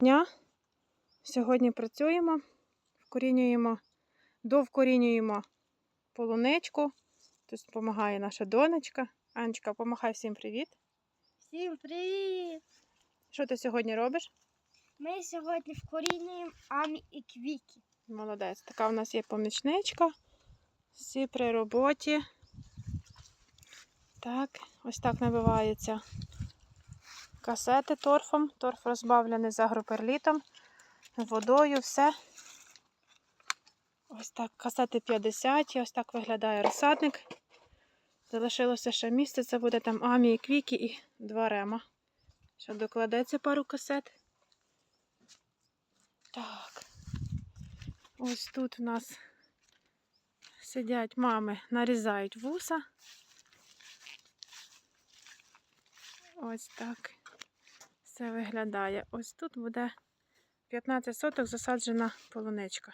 дня. Сьогодні працюємо, вкорінюємо, довкорінюємо полуничку. Тут допомагає наша донечка. Анечка, помахай всім привіт. Всім привіт! Що ти сьогодні робиш? Ми сьогодні вкорінюємо Амі і Квікі. Молодець. Така у нас є помічничка. Всі при роботі. Так, ось так набиваються касети торфом. Торф розбавлений з агроперлітом, водою, все. Ось так, касети 50, і ось так виглядає розсадник. Залишилося ще місце, це буде там Амі і Квікі і два рема. Ще докладеться пару касет. Так. Ось тут у нас сидять мами, нарізають вуса. Ось так все виглядає. Ось тут буде 15 соток засаджена полуничка.